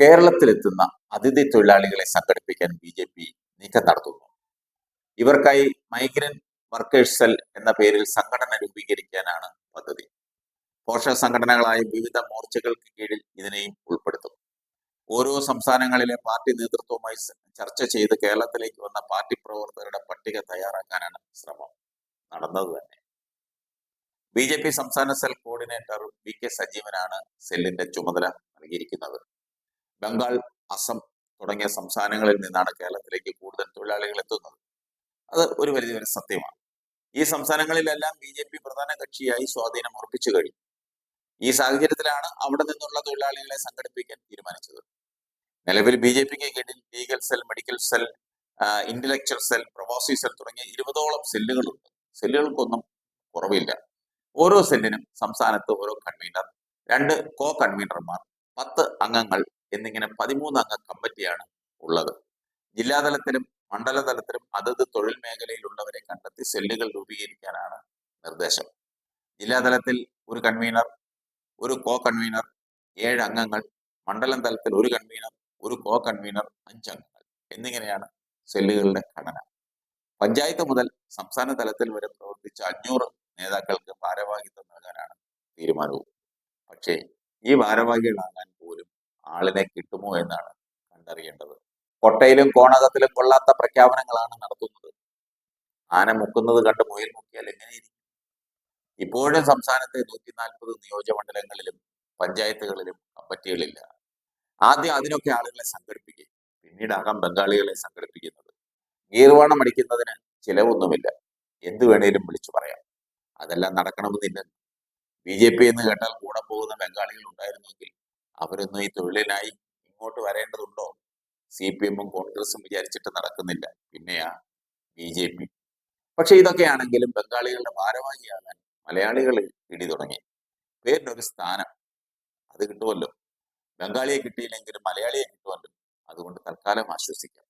കേരളത്തിലെത്തുന്ന അതിഥി തൊഴിലാളികളെ സംഘടിപ്പിക്കാൻ ബി ജെ പി നീക്കം നടത്തുന്നു. ഇവർക്കായി മൈഗ്രന്റ് വർക്കേഴ്സ് സെൽ എന്ന പേരിൽ സംഘടന രൂപീകരിക്കാനാണ് പദ്ധതി. പോഷക സംഘടനകളായ വിവിധ മോർച്ചകൾക്ക് കീഴിൽ ഇതിനെയും ഉൾപ്പെടുത്തും ഓരോ സംസ്ഥാനങ്ങളിലെ പാർട്ടി നേതൃത്വവുമായി ചർച്ച ചെയ്ത് കേരളത്തിലേക്ക് വന്ന പാർട്ടി പ്രവർത്തകരുടെ പട്ടിക തയ്യാറാക്കാനാണ് ശ്രമം. നടന്നത് തന്നെ. ബി ജെ പി സംസ്ഥാന സെൽ കോർഡിനേറ്റർ വി കെ സജീവനാണ് സെല്ലിന്റെ ചുമതല നൽകിയിരിക്കുന്നത്. ബംഗാൾ അസം തുടങ്ങിയ സംസ്ഥാനങ്ങളിൽ നിന്നാണ് കേരളത്തിലേക്ക് കൂടുതൽ തൊഴിലാളികൾ എത്തുന്നത്. അത് ഒരു പരിധിവരെ സത്യമാണ്. ഈ സംസ്ഥാനങ്ങളിലെല്ലാം ബി ജെ പി പ്രധാന കക്ഷിയായി സ്വാധീനം ഉറപ്പിച്ചു കഴിഞ്ഞു. ഈ സാഹചര്യത്തിലാണ് അവിടെ നിന്നുള്ള തൊഴിലാളികളെ സംഘടിപ്പിക്കാൻ തീരുമാനിച്ചത്. നിലവിൽ ബി ജെ പിക്ക് കീഴിൽ legal cell medical cell intellectual cell പ്രവാസി സെൽ തുടങ്ങിയ ഇരുപതോളം സെല്ലുകളുണ്ട്. സെല്ലുകൾക്കൊന്നും കുറവില്ല. ഓരോ സെല്ലിനും സംസ്ഥാനത്ത് ഓരോ കൺവീനർ രണ്ട് കോ കൺവീനർമാർ പത്ത് അംഗങ്ങൾ എന്നിങ്ങനെ പതിമൂന്ന് അംഗ കമ്മിറ്റിയാണ് ഉള്ളത്. ജില്ലാതലത്തിലും മണ്ഡലതലത്തിലും അതത് തൊഴിൽ മേഖലയിലുള്ളവരെ കണ്ടെത്തി സെല്ലുകൾ രൂപീകരിക്കാനാണ് നിർദ്ദേശം. ജില്ലാതലത്തിൽ ഒരു കൺവീനർ ഒരു കോ കൺവീനർ ഏഴ് അംഗങ്ങൾ. മണ്ഡലം തലത്തിൽ ഒരു കൺവീനർ ഒരു കോ കൺവീനർ അഞ്ച് അംഗങ്ങൾ. എന്നിങ്ങനെയാണ് സെല്ലുകളുടെ ഘടന. പഞ്ചായത്ത് മുതൽ സംസ്ഥാന തലത്തിൽ വരെ പ്രവർത്തിച്ച അഞ്ഞൂറ് നേതാക്കൾക്ക് ഭാരവാഹിത്വം നൽകാനാണ് തീരുമാനവും. പക്ഷേ ഈ ഭാരവാഹികളാകാൻ ആളിനെ കിട്ടുമോ എന്നാണ് കണ്ടറിയേണ്ടത്. കൊട്ടയിലും കോണകത്തിലും കൊള്ളാത്ത പ്രഖ്യാപനങ്ങളാണ് നടത്തുന്നത്. ആന മുക്കുന്നത് കണ്ട് മുയൽ മുക്കിയാൽ എങ്ങനെയിരിക്കും ഇപ്പോഴും സംസ്ഥാനത്തെ നൂറ്റി നാൽപ്പത് നിയോജകമണ്ഡലങ്ങളിലും പഞ്ചായത്തുകളിലും കമ്മിറ്റികളില്ല. ആദ്യം അതിനൊക്കെ ആളുകളെ സംഘടിപ്പിക്കും. പിന്നീടാകാം ബംഗാളികളെ സംഘടിപ്പിക്കുന്നത്. ഗീർവാണം അടിക്കുന്നതിന് ചിലവൊന്നുമില്ല. എന്തു വേണേലും വിളിച്ചു പറയാം. അതെല്ലാം നടക്കണമെന്നില്ല. ബി ജെ പി എന്ന് കേട്ടാൽ കൂടെ പോകുന്ന ബംഗാളികൾ ഉണ്ടായിരുന്നെങ്കിൽ അവരൊന്നും ഈ തൊഴിലിനായി ഇങ്ങോട്ട് വരേണ്ടതുണ്ടോ? സി പി എമ്മും കോൺഗ്രസും വിചാരിച്ചിട്ട് നടക്കുന്നില്ല. പിന്നെയാ ബി ജെ പി. പക്ഷെ ഇതൊക്കെയാണെങ്കിലും ബംഗാളികളുടെ ഭാരവാഹിയാകാൻ മലയാളികൾ ഇടി തുടങ്ങി. പേരിനൊരു സ്ഥാനം. അത് കിട്ടുമല്ലോ. ബംഗാളിയെ കിട്ടിയില്ലെങ്കിലും മലയാളിയെ കിട്ടുമല്ലോ. അതുകൊണ്ട് തൽക്കാലം ആശ്വസിക്കാം.